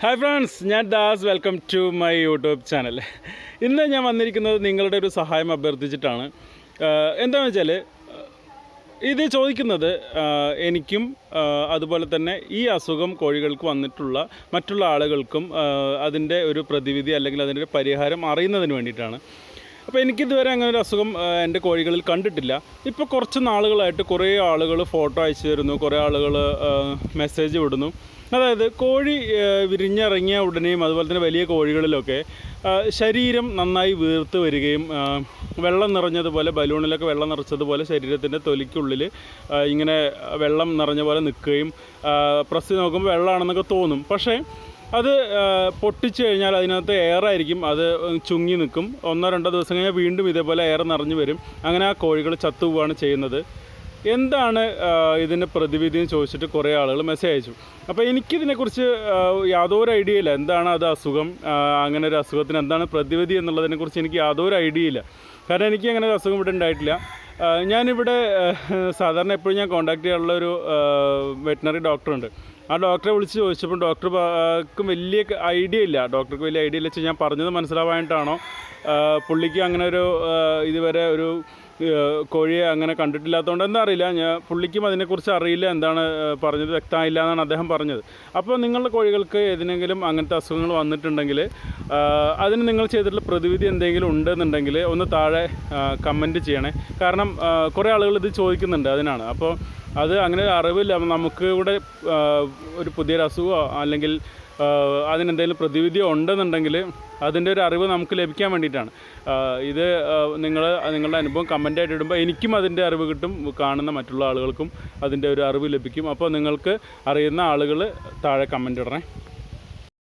Hi friends ഞാൻ Das. Welcome to my YouTube channel ഇന്ന് ഞാൻ വന്നിരിക്കുന്നത് നിങ്ങളുടെ ഒരു സഹായം അഭ്യർത്ഥിച്ചിട്ടാണ്. എന്താണെന്ന് വെച്ചാൽ ഇത് ചോദിക്കുന്നത് എനിക്കും അതുപോലെ തന്നെ ഈ അസുഖം കോഴികൾക്ക് വന്നിട്ടുള്ള മറ്റുള്ള ആളുകൾക്കും അതിന്റെ ഒരു പ്രതിവിധി അല്ലെങ്കിൽ അതിന്റെ ഒരു പരിഹാരം അറിയുന്നതിന് വേണ്ടിയിട്ടാണ്. അപ്പോൾ എനിക്കിതുവരെ അങ്ങനെ ഒരു അസുഖം എന്റെ കോഴികളിൽ കണ്ടിട്ടില്ല. ഇപ്പോൾ കുറച്ച് നാളുകളായിട്ട് കുറേ ആളുകൾ ഫോട്ടോ അയച്ചു തരുന്നു കുറേ ആളുകൾ മെസ്സേജ് വിടുന്നു. അതായത് കോഴി വിരിഞ്ഞിറങ്ങിയ ഉടനെയും അതുപോലെ തന്നെ വലിയ കോഴികളിലൊക്കെ ശരീരം നന്നായി വീർത്ത് വരികയും വെള്ളം നിറഞ്ഞതുപോലെ ബലൂണിലൊക്കെ വെള്ളം നിറച്ചതുപോലെ ശരീരത്തിന്റെ തൊലിക്കുള്ളിൽ ഇങ്ങനെ വെള്ളം നിറഞ്ഞ പോലെ നിൽക്കുകയും പ്രസ് നോക്കുമ്പോൾ വെള്ളമാണെന്നൊക്കെ തോന്നും. പക്ഷേ അത് പൊട്ടിച്ചു കഴിഞ്ഞാൽ അതിനകത്ത് എയറായിരിക്കും അത് ചുങ്ങി നിൽക്കും. ഒന്നോ രണ്ടോ ദിവസം കഴിഞ്ഞാൽ വീണ്ടും ഇതേപോലെ എയർ നിറഞ്ഞു വരും. അങ്ങനെ ആ കോഴികൾ ചത്തുപോവാണ് ചെയ്യുന്നത്. എന്താണ് ഇതിന്റെ പ്രതിവിധി എന്ന് ചോദിച്ചിട്ട് കുറേ ആളുകൾ മെസ്സേജ് അയച്ചു. അപ്പോൾ എനിക്കിതിനെക്കുറിച്ച് യാതൊരു ഐഡിയ ഇല്ല. എന്താണ് അത് അസുഖം? അങ്ങനെ ഒരു അസുഖത്തിന് എന്താണ് പ്രതിവിധി എന്നുള്ളതിനെക്കുറിച്ച് എനിക്ക് യാതൊരു ഐഡിയ ഇല്ല. കാരണം എനിക്ക് അങ്ങനെ ഒരു അസുഖം ഇവിടെ ഉണ്ടായിട്ടില്ല. ഞാനിവിടെ സാധാരണ എപ്പോഴും ഞാൻ കോൺടാക്ട് ചെയ്യാനുള്ള ഒരു വെറ്റിനറി ഡോക്ടറുണ്ട് ആ ഡോക്ടറെ വിളിച്ച് ചോദിച്ചപ്പോൾ ഡോക്ടർക്ക് വലിയ ഐഡിയ ഇല്ല. ഡോക്ടർക്ക് വലിയ ഐഡിയ ഇല്ല. വെച്ചാൽ ഞാൻ പറഞ്ഞത് മനസ്സിലാവാനായിട്ടാണോ പുള്ളിക്ക് അങ്ങനെ ഒരു ഇതുവരെ ഒരു കോഴിയെ അങ്ങനെ കണ്ടിട്ടില്ലാത്തതുകൊണ്ട് എന്താ അറിയില്ല. ഞാൻ പുള്ളിക്കും അതിനെക്കുറിച്ച് അറിയില്ല. എന്താണ് പറഞ്ഞത്? വ്യക്തമായില്ല എന്നാണ് അദ്ദേഹം പറഞ്ഞത്. അപ്പോൾ നിങ്ങളുടെ കോഴികൾക്ക് ഏതിനെങ്കിലും അങ്ങനത്തെ അസുഖങ്ങൾ വന്നിട്ടുണ്ടെങ്കിൽ അതിന് നിങ്ങൾ ചെയ്തിട്ടുള്ള പ്രതിവിധി എന്തെങ്കിലും ഉണ്ടെന്നുണ്ടെങ്കിൽ ഒന്ന് താഴെ കമന്റ് ചെയ്യണേ. കാരണം കുറേ ആളുകൾ ഇത് ചോദിക്കുന്നുണ്ട് അതിനാണ്. അപ്പോൾ അത് അങ്ങനെ ഒരു അറിവില്ല. നമുക്ക് ഇവിടെ ഒരു പുതിയൊരു അസുഖമോ അല്ലെങ്കിൽ അതിനെന്തെങ്കിലും പ്രതിവിധിയോ ഉണ്ടെന്നുണ്ടെങ്കിൽ അതിന്റെ ഒരു അറിവ് നമുക്ക് ലഭിക്കാൻ വേണ്ടിയിട്ടാണ്. ഇത് നിങ്ങൾ നിങ്ങളുടെ അനുഭവം കമന്റായിട്ട് ഇടുമ്പോൾ എനിക്കും അതിന്റെ അറിവ് കിട്ടും. കാണുന്ന മറ്റുള്ള ആളുകൾക്കും അതിന്റെ ഒരു അറിവ് ലഭിക്കും. അപ്പോൾ നിങ്ങൾക്ക് അറിയുന്ന ആളുകൾ താഴെ കമന്റ് ഇടണേ.